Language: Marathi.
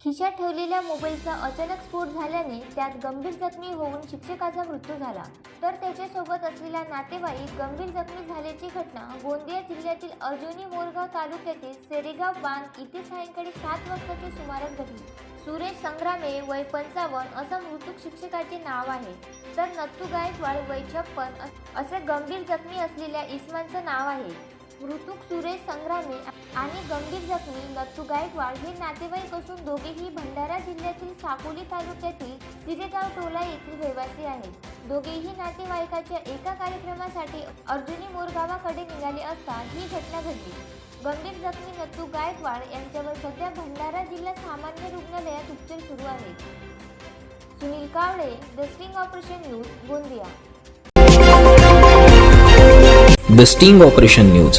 खिशात ठेवलेल्या मोबाईलचा अचानक स्फोट झाल्याने त्यात गंभीर जखमी होऊन शिक्षकाचा मृत्यू झाला. तर त्याच्यासोबत असलेला नातेवाईक गंभीर जखमी झाल्याची घटना गोंदिया जिल्ह्यातील अर्जुनी मोरगाव तालुक्यातील सेरेगाव बांध इथे सायंकाळी सात वाजताच्या सुमारास घडली. सुरेश संग्रामे वय पंचावन्न असं मृतक शिक्षकाचे नाव आहे. तर नत्तू गायकवाड वय छप्पन असे गंभीर जखमी असलेल्या इस्मानचं नाव आहे. ऋतुक सुरेश संग्रामे आणि गंभीर जखमी नत्तू गायकवाड हे नातेवाईक असून दोघेही भंडारा जिल्ह्यातील साकोली तालुक्यातील सिरेगाव टोला येथील रहिवासी आहेत. दोघेही नातेवाईकाच्या एका कार्यक्रमासाठी अर्जुनी मोरगावाकडे निघाले असता ही घटना घडली. गंभीर जखमी नत्तू गायकवाड यांच्यावर सध्या भंडारा जिल्हा सामान्य रुग्णालयात उपचार सुरू आहेत. Sunil Kawale the sting operation news Gondia. The sting operation news.